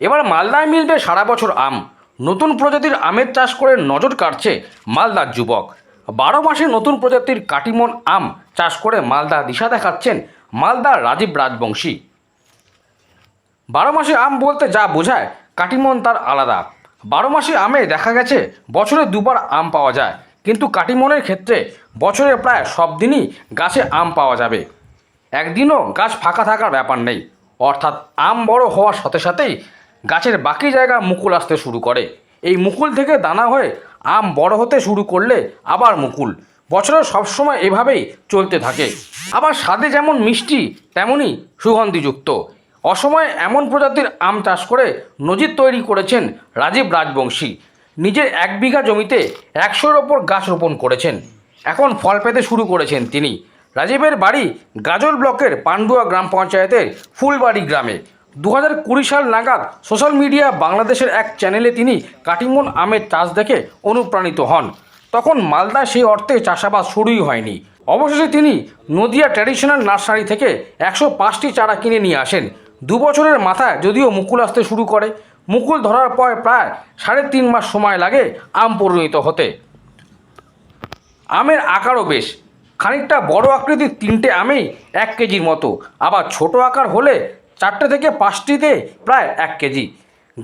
এবার মালদায় মিলবে সারা বছর আম। নতুন প্রজাতির আমের চাষ করে নজর কাটছে মালদার যুবক। বারো মাসে নতুন প্রজাতির কাটিমন আম চাষ করে মালদা দিশা দেখাচ্ছেন মালদার রাজীব রাজবংশী। বারো মাসে আম বলতে যা বোঝায়, কাটিমন তার আলাদা। বারো মাসে আমে দেখা গেছে, বছরে দুবার আম পাওয়া যায়। কিন্তু কাটিমনের ক্ষেত্রে বছরে প্রায় সব দিনই গাছে আম পাওয়া যাবে। একদিনও গাছ ফাঁকা থাকার ব্যাপার নেই। অর্থাৎ আম বড় হওয়ার সাথে সাথেই গাছের বাকি জায়গা মুকুল আসতে শুরু করে। এই মুকুল থেকে দানা হয়ে আম বড় হতে শুরু করলে আবার মুকুল। বছরের সবসময় এভাবেই চলতে থাকে। আবার স্বাদে যেমন মিষ্টি তেমনই সুগন্ধিযুক্ত। অসময়ে এমন প্রজাতির আম চাষ করে নজির তৈরি করেছেন রাজীব রাজবংশী। নিজের এক বিঘা জমিতে একশোর ওপর গাছ রোপণ করেছেন। এখন ফল পেতে শুরু করেছেন তিনি। রাজীবের বাড়ি গাজল ব্লকের পান্ডুয়া গ্রাম পঞ্চায়েতের ফুলবাড়ি গ্রামে। দু হাজার কুড়ি সাল নাগাদ সোশ্যাল মিডিয়া বাংলাদেশের এক চ্যানেলে তিনি কাটিমন আমের চাষ দেখে অনুপ্রাণিত হন। তখন মালদা সেই অর্থে চাষাবাদ শুরুই হয়নি। অবশেষে তিনি নদিয়া ট্র্যাডিশনাল নার্সারি থেকে একশো পাঁচটি চারা কিনে নিয়ে আসেন। দু বছরের মাথায় যদিও মুকুল আসতে শুরু করে, মুকুল ধরার পর প্রায় সাড়ে তিন মাস সময় লাগে আম পরিণত হতে। আমের আকারও বেশ। খানিকটা বড় আকৃতির তিনটে আমেই এক কেজির মতো। আবার ছোট আকার হলে চারটে থেকে পাঁচটিতে প্রায় এক কেজি।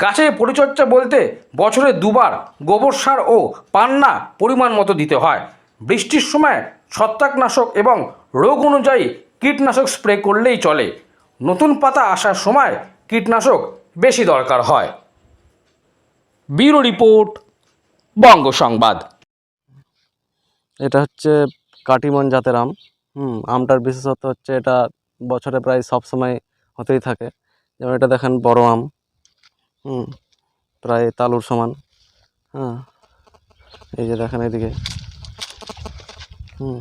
গাছের পরিচর্যা বলতে বছরে দুবার গোবর সার ও পান্না পরিমাণ মতো দিতে হয়। বৃষ্টির সময় ছত্রাকনাশক এবং রোগ অনুযায়ী কীটনাশক স্প্রে করলেই চলে। নতুন পাতা আসার সময় কীটনাশক বেশি দরকার হয়। ব্যুরো রিপোর্ট, বঙ্গ সংবাদ। এটা হচ্ছে কাটিমন জাতের আম। হুম, আমটার বিশেষত্ব হচ্ছে এটা বছরে প্রায় সব সময় হতেই থাকে। যেমন এটা দেখেন বড় আম। হুম, প্রায় তালুর সমান। হ্যাঁ এই যে দেখেন এদিকে। হুম,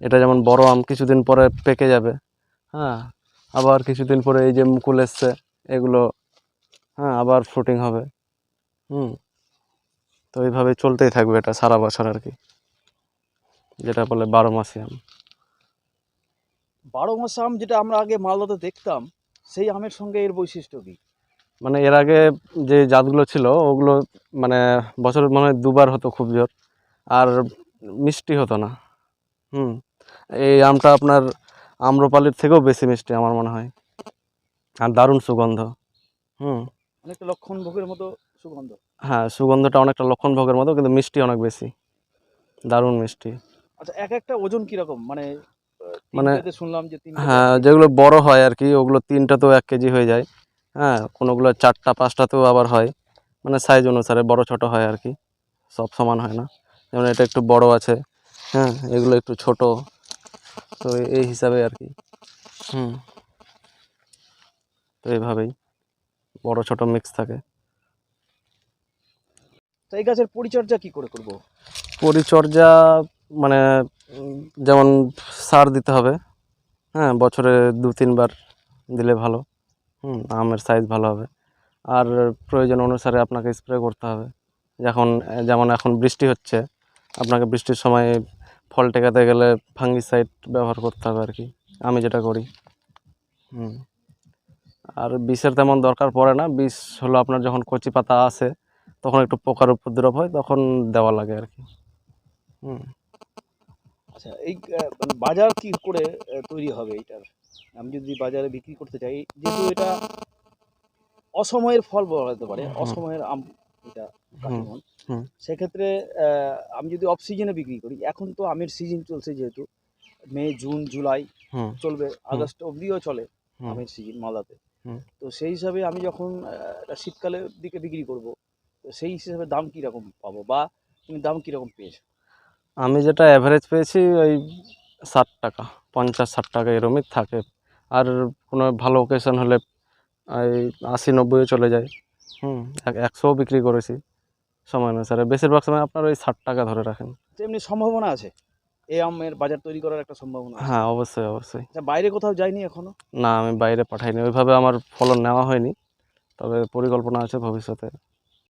এটা যেমন বড় আম, কিছুদিন পরে পেকে যাবে। হ্যাঁ আবার কিছুদিন পরে এই যে মুকুল এসছে, এগুলো হ্যাঁ আবার ফ্রুটিং হবে। হুম, তো এইভাবে চলতেই থাকবে এটা সারা বছর আর কি। যেটা বলে বারো মাসি আম। বারো মাস আম যেটা আমরা আগে মালদাতে দেখতাম সেই আমের সঙ্গে এর বৈশিষ্ট্য কি? মানে এর আগে যে জাতগুলো ছিল ওগুলো মানে বছর মনে দুবার হতো খুব জোর আর মিষ্টি হতো না। হুম এই আমটা আপনার আম্রপালির থেকেও বেশি মিষ্টি আমার মনে হয়। আর দারুণ সুগন্ধ হুম। অনেকটা লক্ষণ ভোগের মতো সুগন্ধ। হ্যাঁ সুগন্ধটা অনেকটা লক্ষণ ভোগের মতো কিন্তু মিষ্টি অনেক বেশি। দারুণ মিষ্টি। আচ্ছা এক একটা ওজন কীরকম? মানে মানে- শুনলাম যে হ্যাঁ যেগুলো বড় হয় আর কি ওগুলো তিনটাতেও এক কেজি হয়ে যায়। হ্যাঁ কোনোগুলো চারটা পাঁচটাতেও আবার হয়। মানে সাইজ অনুসারে বড় ছোট হয় আর কি। সব সমান হয় না। যেমন এটা একটু বড় আছে। হ্যাঁ এগুলো একটু ছোট। তো এই হিসাবে আর কি। হুম। তো এইভাবেই বড় ছোট মিক্স থাকে। তো এই গাছের পরিচর্যা কি করে করব? পরিচর্যা মানে যেমন সার দিতে হবে হ্যাঁ বছরে দু, তিনবার দিলে ভালো, হুম, আমের সাইজ ভালো হবে। আর প্রয়োজন অনুসারে আপনাকে স্প্রে করতে হবে। যখন, যেমন এখন বৃষ্টি হচ্ছে, আপনাকে বৃষ্টির সময় ফল টেকাতে গেলে ফাঙ্গিসাইড ব্যবহার করতে হবে আর কি আমি যেটা করি, হুম। আর বিষের তেমন দরকার পড়ে না, বিষ হলো আপনার যখন কচি পাতা আসে তখন একটু পোকার উপদ্রব হয়, তখন দেওয়া লাগে আর কি হুম। আচ্ছা এই মানে বাজার কি করে তৈরি হবে এটার আমি যদি বাজারে বিক্রি করতে চাই যেহেতু এটা অসময়ের ফল বলা যেতে পারে অসময়ের আম এটা সেক্ষেত্রে আমি যদি অফ সিজনে বিক্রি করি এখন তো আমের সিজন চলছে যেহেতু মে জুন জুলাই চলবে আগস্ট অবধিও চলে আমের সিজন মালদাতে। তো সেই হিসাবে আমি যখন শীতকালের দিকে বিক্রি করব তো সেই হিসাবে দাম কীরকম পাবো বা তুমি দাম কীরকম পেয়েছ? আমি যেটা অ্যাভারেজ পেয়েছি ওই ষাট টাকা পঞ্চাশ ষাট টাকা এরমই থাকে। আর কোনো ভালো ওকেশন হলে এই আশি নব্বইও চলে যায়। হুম এক- একশোও বিক্রি করেছি সময় অনুসারে। বেশিরভাগ সময় আপনার ওই ষাট টাকা ধরে রাখেন। এমনি সম্ভাবনা আছে? এই আমের বাজার তৈরি করার একটা সম্ভাবনা হ্যাঁ অবশ্যই অবশ্যই। আচ্ছা, বাইরে কোথাও যাইনি এখনও? না আমি বাইরে পাঠাইনি। ওইভাবে আমার ফলন নেওয়া হয়নি। তবে পরিকল্পনা আছে ভবিষ্যতে।